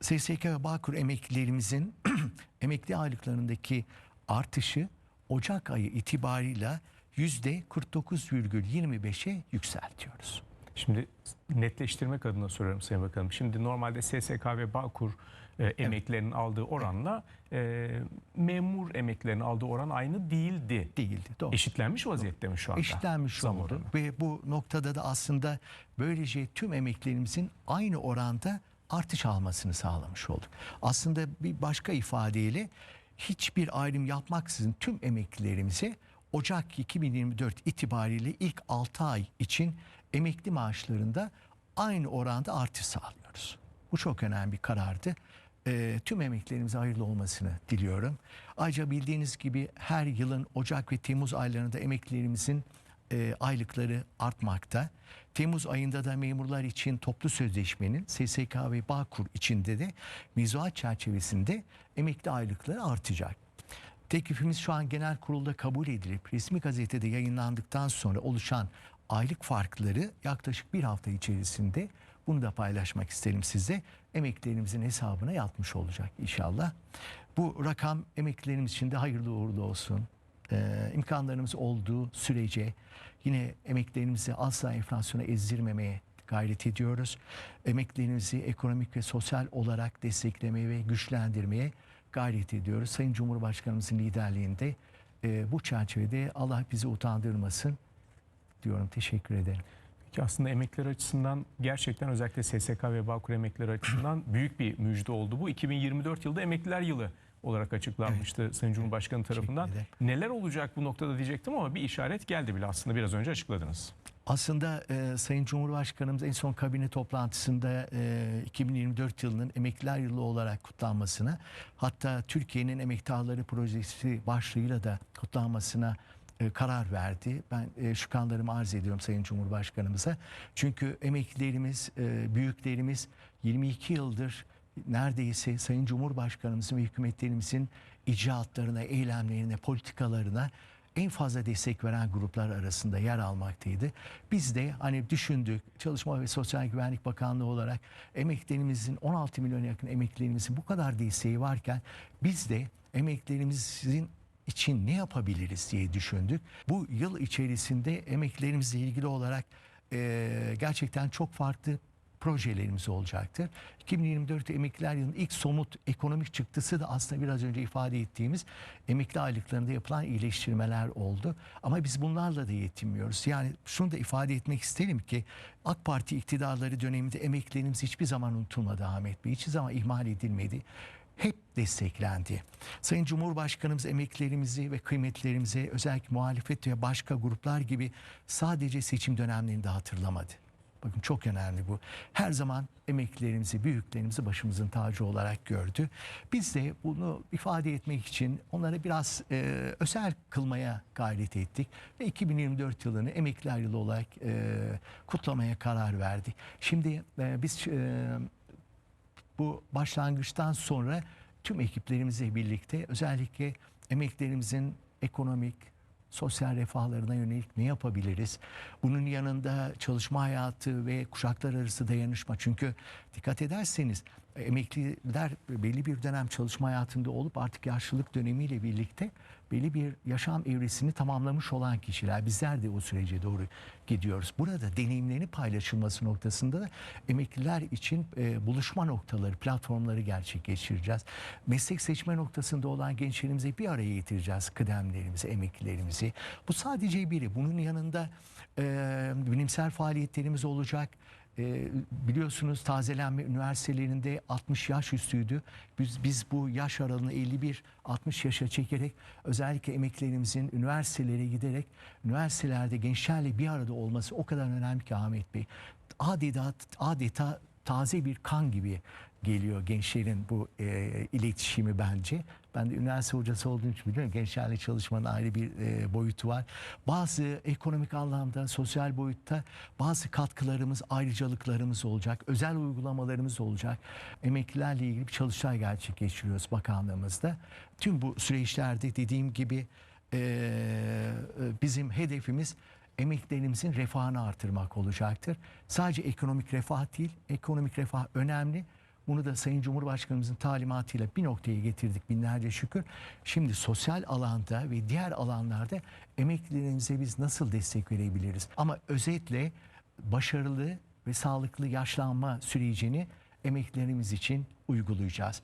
SSK ve Bağkur emeklilerimizin emekli aylıklarındaki artışı Ocak ayı itibarıyla yüzde 49,25'e yükseltiyoruz. Şimdi netleştirmek adına soruyorum Sayın Bakanım. Şimdi normalde SSK ve Bağkur e, emeklilerinin aldığı oranla e, memur emeklilerinin aldığı oran aynı değildi. Değildi. Doğru. Eşitlenmiş vaziyette mi şu anda? eşitlenmiş Zam oldu. oranı. Ve bu noktada da aslında böylece tüm emeklerimizin aynı oranda artış almasını sağlamış olduk. Aslında bir başka ifadeyle hiçbir ayrım yapmaksızın tüm emeklilerimize Ocak 2024 itibariyle ilk 6 ay için emekli maaşlarında aynı oranda artış sağlıyoruz. Bu çok önemli bir karardı. Ee, tüm emeklilerimize hayırlı olmasını diliyorum. Ayrıca bildiğiniz gibi her yılın Ocak ve Temmuz aylarında emeklilerimizin e, aylıkları artmakta. Temmuz ayında da memurlar için toplu sözleşmenin SSK ve Bağkur içinde de mevzuat çerçevesinde emekli aylıkları artacak. Teklifimiz şu an genel kurulda kabul edilip resmi gazetede yayınlandıktan sonra oluşan aylık farkları yaklaşık bir hafta içerisinde bunu da paylaşmak isterim size. Emeklilerimizin hesabına yatmış olacak inşallah. Bu rakam emeklilerimiz için de hayırlı uğurlu olsun. Ee, imkanlarımız olduğu sürece yine emeklilerimizi asla enflasyona ezdirmemeye gayret ediyoruz. Emeklilerimizi ekonomik ve sosyal olarak desteklemeye ve güçlendirmeye gayret ediyoruz. Sayın Cumhurbaşkanımızın liderliğinde e, bu çerçevede Allah bizi utandırmasın diyorum. Teşekkür ederim. Ki aslında emekliler açısından gerçekten özellikle SSK ve Bağkur emeklileri açısından büyük bir müjde oldu. Bu 2024 yılda emekliler yılı olarak açıklanmıştı Sayın Cumhurbaşkanı tarafından. Neler olacak bu noktada diyecektim ama bir işaret geldi bile aslında biraz önce açıkladınız. Aslında e, Sayın Cumhurbaşkanımız en son kabine toplantısında e, 2024 yılının emekliler yılı olarak kutlanmasına hatta Türkiye'nin emektarları projesi başlığıyla da kutlanmasına e, karar verdi. Ben e, şükranlarımı arz ediyorum Sayın Cumhurbaşkanımıza. Çünkü emeklilerimiz, e, büyüklerimiz 22 yıldır neredeyse Sayın Cumhurbaşkanımızın ve hükümetlerimizin icraatlarına, eylemlerine, politikalarına en fazla destek veren gruplar arasında yer almaktaydı. Biz de hani düşündük Çalışma ve Sosyal Güvenlik Bakanlığı olarak emeklilerimizin 16 milyon yakın emeklilerimizin bu kadar desteği varken biz de emeklilerimizin için ne yapabiliriz diye düşündük. Bu yıl içerisinde emeklilerimizle ilgili olarak eee, gerçekten çok farklı projelerimiz olacaktır. 2024 emekliler yılının ilk somut ekonomik çıktısı da aslında biraz önce ifade ettiğimiz emekli aylıklarında yapılan iyileştirmeler oldu. Ama biz bunlarla da yetinmiyoruz. Yani şunu da ifade etmek isterim ki AK Parti iktidarları döneminde emeklilerimiz hiçbir zaman unutulmadı Ahmet Bey. Hiçbir zaman ihmal edilmedi hep desteklendi. Sayın Cumhurbaşkanımız emeklilerimizi ve kıymetlerimizi özellikle muhalefet ve başka gruplar gibi sadece seçim dönemlerinde hatırlamadı. Bakın çok önemli bu. Her zaman emeklilerimizi, büyüklerimizi başımızın tacı olarak gördü. Biz de bunu ifade etmek için onlara biraz e, özel kılmaya gayret ettik. Ve 2024 yılını emekliler yılı olarak e, kutlamaya karar verdik. Şimdi e, biz e, bu başlangıçtan sonra tüm ekiplerimizle birlikte özellikle emeklerimizin ekonomik, sosyal refahlarına yönelik ne yapabiliriz? Bunun yanında çalışma hayatı ve kuşaklar arası dayanışma. Çünkü dikkat ederseniz emekliler belli bir dönem çalışma hayatında olup artık yaşlılık dönemiyle birlikte belli bir yaşam evresini tamamlamış olan kişiler. Bizler de o sürece doğru gidiyoruz. Burada deneyimlerini paylaşılması noktasında da emekliler için e, buluşma noktaları, platformları gerçekleştireceğiz. Meslek seçme noktasında olan gençlerimizi bir araya getireceğiz. Kıdemlerimizi, emeklilerimizi. Bu sadece biri. Bunun yanında e, bilimsel faaliyetlerimiz olacak. E, biliyorsunuz tazelenme üniversitelerinde 60 yaş üstüydü. Biz, biz bu yaş aralığını 51-60 yaşa çekerek özellikle emeklilerimizin üniversitelere giderek üniversitelerde gençlerle bir arada olması o kadar önemli ki Ahmet Bey. Adeta, adeta taze bir kan gibi geliyor gençlerin bu e, iletişimi bence. Ben de üniversite hocası olduğum için biliyorum gençlerle çalışmanın ayrı bir e, boyutu var. Bazı ekonomik anlamda, sosyal boyutta bazı katkılarımız, ayrıcalıklarımız olacak. Özel uygulamalarımız olacak. Emeklilerle ilgili bir çalıştay gerçekleştiriyoruz bakanlığımızda. Tüm bu süreçlerde dediğim gibi e, bizim hedefimiz emeklilerimizin refahını artırmak olacaktır. Sadece ekonomik refah değil, ekonomik refah önemli. Bunu da Sayın Cumhurbaşkanımızın talimatıyla bir noktaya getirdik binlerce şükür. Şimdi sosyal alanda ve diğer alanlarda emeklilerimize biz nasıl destek verebiliriz? Ama özetle başarılı ve sağlıklı yaşlanma sürecini emeklilerimiz için uygulayacağız.